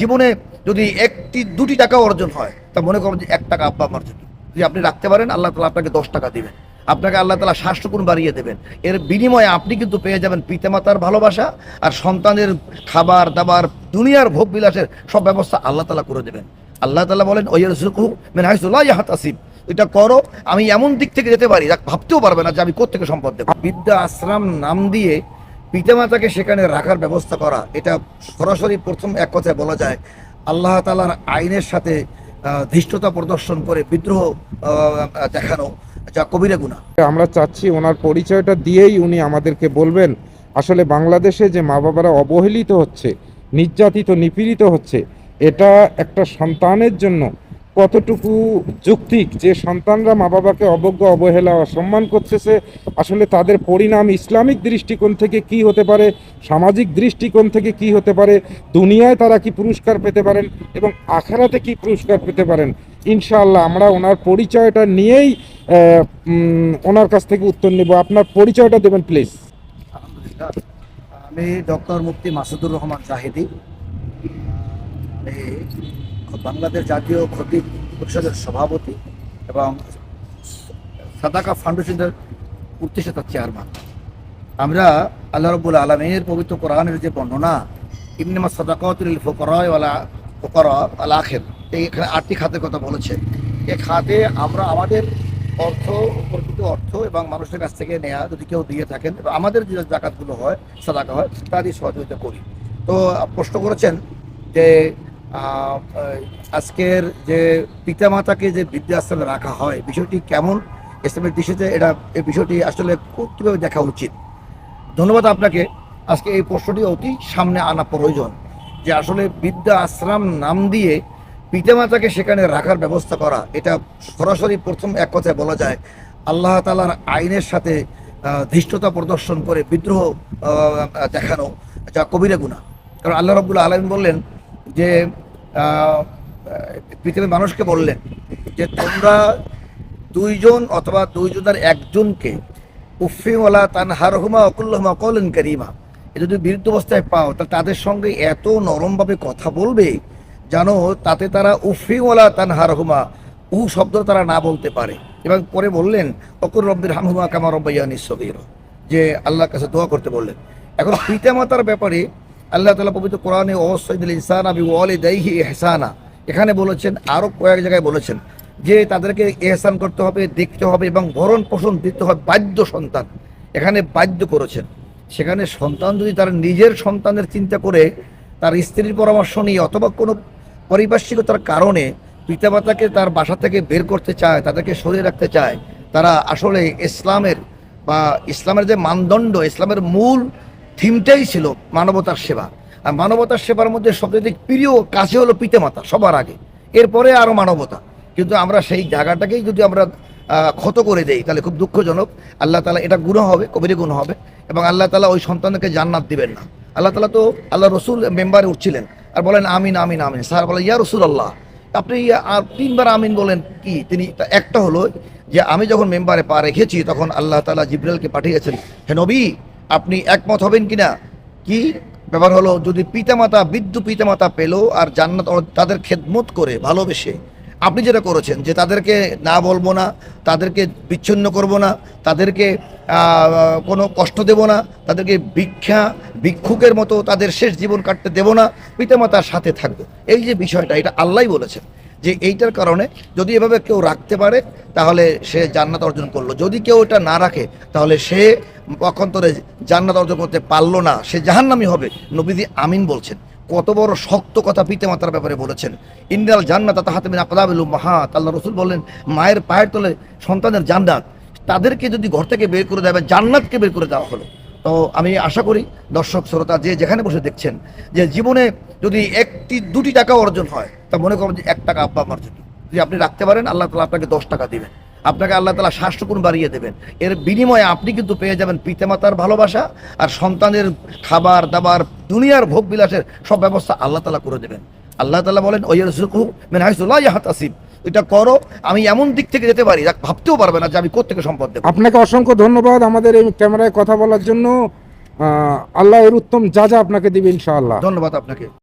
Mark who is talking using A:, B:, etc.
A: জীবনে যদি একটি, দুটি টাকা অর্জন হয়, তা মনে করুন যে এক টাকা আব্বা আমার জন্য। যদি আপনি রাখতে পারেন, আল্লাহ তালা আপনাকে দশ টাকা দেবেন। আপনাকে আল্লাহ তালা শাস্ত্রগুণ বাড়িয়ে দেবেন। এর বিনিময়ে আপনি কিন্তু পেয়ে যাবেন পিতামাতার ভালোবাসা আর সন্তানের খাবার দাবার, দুনিয়ার ভোগ বিলাসের সব ব্যবস্থা আল্লাহ তালা করে দেবেন। আল্লাহ তালা বলেন ওয়ারজুকহু মিন হাইসু লা এটা করো, আমি এমন দিক থেকে যেতে পারি ভাবতেও পারবে না যে আমি কোত্থেকে সম্পদ দেবো। বিদ্যা আশ্রম নাম দিয়ে পিতামাতাকে সেখানে রাখার ব্যবস্থা করা, এটা সরাসরি প্রথম এক কথায় বলা যায়। আল্লাহ তালার আইনের সাথে ধৃষ্টতা প্রদর্শন করে বিদ্রোহ দেখানো, যা কবিরা গুণা
B: আমরা চাচ্ছি ওনার পরিচয়টা দিয়েই উনি আমাদেরকে বলবেন, আসলে বাংলাদেশে যে মা বাবারা অবহেলিত হচ্ছে, নির্যাতিত, নিপীড়িত হচ্ছে, এটা একটা সন্তানের জন্য কতটুকু যৌক্তিক যে সন্তানরা মা বাবাকে অবজ্ঞা, অবহেলা অসম্মান করতেছে, আসলে তাদের পরিণাম ইসলামিক দৃষ্টিকোণ থেকে কি হতে পারে, সামাজিক দৃষ্টিকোণ থেকে কি হতে পারে, দুনিয়ায় তারা কি পুরস্কার পেতে পারেন এবং আখেরাতে কি পুরস্কার পেতে পারেন, ইনশাআল্লাহ আমরা ওনার পরিচয়টা নিয়েই ওনার কাছ থেকে উত্তর নেব। আপনার পরিচয়টা দেবেন প্লিজ
A: আমি ডক্টর মুফতি মাসুদুর রহমান জাহিদি। বাংলাদেশ জাতীয় ক্ষতি পরিষদের সভাপতি এবং সাদাকা ফাউন্ডেশনের প্রতিষ্ঠাতা চেয়ারম্যান। আমরা আল্লাহ রব্বুল আলমীর পবিত্র কোরআনের যে বর্ণনা ইমনিমা সদাকতুল ফকরায় ওয়ালা ফকরা আল আখের এখানে আটটি খাতের কথা বলেছে। এ খাতে আমরা আমাদের অর্থ প্রকৃত অর্থ এবং মানুষের কাছ থেকে নেয়া যদি কেউ দিয়ে থাকেন আমাদের যে জাকাতগুলো হয়, সাদাকা হয় তা দিয়ে সহযোগিতা করি। তো প্রশ্ন করেছেন যে আজকের যে পিতামাতাকে যে বৃদ্ধাশ্রমে রাখা হয়, বিষয়টি কেমন ইসলামের দৃষ্টিতে এটা, এই বিষয়টি আসলে খুব কীভাবে দেখা উচিত? ধন্যবাদ আপনাকে। আজকে এই প্রশ্নটি অতি সামনে আনা প্রয়োজন যে আসলে বিদ্যা আশ্রম নাম দিয়ে পিতামাতাকে সেখানে রাখার ব্যবস্থা করা, এটা সরাসরি প্রথম এক কথায় বলা যায়। আল্লাহ তালার আইনের সাথে ধৃষ্টতা প্রদর্শন করে বিদ্রোহ দেখানো, যা কবিরা গুণা কারণ আল্লাহ রবুল্লা আলম বললেন যে পৃথিবীর মানুষকে বললেন যে তোমরা দুইজন অথবা দুইজনের একজনকে উফিওয়ালা তান হারহুমা অকুল্লহমা কলেন করিমা। এ যদি বিরুদ্ধ অবস্থায় পাও, তা তাদের সঙ্গে এত নরমভাবে কথা বলবে জানো তাতে তারা উফিওয়ালা তান হারহুমা উ শব্দ তারা না বলতে পারে। এবং পরে বললেন অকুর রব্বির হামহুমা কামা রব্বাইয়া নিঃসবির যে আল্লাহর কাছে দোয়া করতে বললেন। এখন পিতামাতার ব্যাপারে আল্লাহ তালা পবিত্র কোরআনে ওসঈদুল ইনসান আবি ওয়ালে দাইহি এহসানা এখানে বলেছেন আরও কয়েক জায়গায় বলেছেন যে তাদেরকে এহসান করতে হবে, দেখতে হবে এবং ভরণ পোষণ দিতে হবে বাধ্য সন্তান। এখানে বাধ্য করেছেন। সেখানে সন্তান যদি তার নিজের সন্তানের চিন্তা করে, তার স্ত্রীর পরামর্শ নিয়ে অথবা কোনো পারিপার্শ্বিকতার কারণে পিতামাতাকে তার বাসা থেকে বের করতে চায়, তাদেরকে সরিয়ে রাখতে চায়, তারা আসলে ইসলামের বা ইসলামের যে মানদণ্ড, ইসলামের মূল থিমটাই ছিল মানবতার সেবা। আর মানবতার সেবার মধ্যে সবচেয়ে প্রিয় কাছে হলো পিতামাতা, সবার আগে। এরপরে আরও মানবতা। কিন্তু আমরা সেই জায়গাটাকেই যদি আমরা ক্ষত করে দেই, তাহলে খুব দুঃখজনক। আল্লাহ তালা এটা গুণ হবে, কবিরে গুণ হবে। এবং আল্লাহ তালা ওই সন্তানকে জান্নাত দিবেন না। আল্লাহ তালা তো আল্লাহ রসুল মেম্বারে উঠছিলেন আর বলেন, আমিন আমিন আমিন। স্যার বলেন ইয়া রসুল আল্লাহ আপনি আর তিনবার আমিন বলেন কি? তিনি একটা হলো যে, আমি যখন মেম্বারে পা রেখেছি, তখন আল্লাহ তালা জিব্রাইলকে পাঠিয়েছেন, হে নবী আপনি একমত হবেন কিনা? কি? ব্যাপার হলো, যদি পিতামাতা, বৃদ্ধ পিতামাতা পেল আর জান্নাত তাদের খেদমত করে, ভালোবেসে, আপনি যেটা করেছেন, যে তাদেরকে না বলব না, তাদেরকে বিচ্ছিন্ন করব না, তাদেরকে কোনো কষ্ট দেব না, তাদেরকে ভিক্ষা, ভিক্ষুকের মতো তাদের শেষ জীবন কাটতে দেব না, পিতামাতার সাথে থাকব। এই যে বিষয়টা, এটা আল্লাহ বলেছেন। যে এইটার কারণে যদি এভাবে কেউ রাখতে পারে, তাহলে সে জান্নাত অর্জন করল। যদি কেউ এটা না রাখে, তাহলে সে পক্ষান্তরে জান্নাত অর্জন করতে পারল না। সে জাহান্নামি হবে, নবীজি আমিন বলছেন। কত বড় শক্ত কথা পিতামাতার ব্যাপারে বলেছেন। ইন্দিয়াল জান্নাত তাহাতে মিন আকদাবিলু মাহাত আল্লাহ রসুল বললেন, মায়ের পায়ের তলে সন্তানের জান্নাত, তাদেরকে যদি ঘর থেকে বের করে দেওয়া জান্নাতকে বের করে দেওয়া হলো তো আমি আশা করি দর্শক, শ্রোতা যে যেখানে বসে দেখছেন যে জীবনে যদি একটি, দুটি টাকা অর্জন হয়, তা মনে করেন যে এক টাকা আব্বা আমার জন্য। যদি আপনি রাখতে পারেন, আল্লাহ তালা আপনাকে দশ টাকা দিবেন। আপনাকে আল্লাহ তালা শাস্ত্রগুণ বাড়িয়ে দেবেন। এর বিনিময়ে আপনি কিন্তু পেয়ে যাবেন পিতামাতার ভালোবাসা আর সন্তানের খাবার দাবার, দুনিয়ার ভোগ বিলাসের সব ব্যবস্থা আল্লাহ তালা করে দেবেন। আল্লাহ তালা বলেন ওয়ারজুকহু মিন হাইসু লা ইয়াহতাসিব। এটা করো আমি এমন দিক থেকে যেতে পারি ভাবতেও পারবে না যে আমি কোথেকে সম্পদ দেবো।
B: আপনাকে অসংখ্য ধন্যবাদ আমাদের এই ক্যামেরায় কথা বলার জন্য। আল্লাহ এর উত্তম যা যা আপনাকে দিবে ইনশাআল্লাহ।
A: ধন্যবাদ আপনাকে।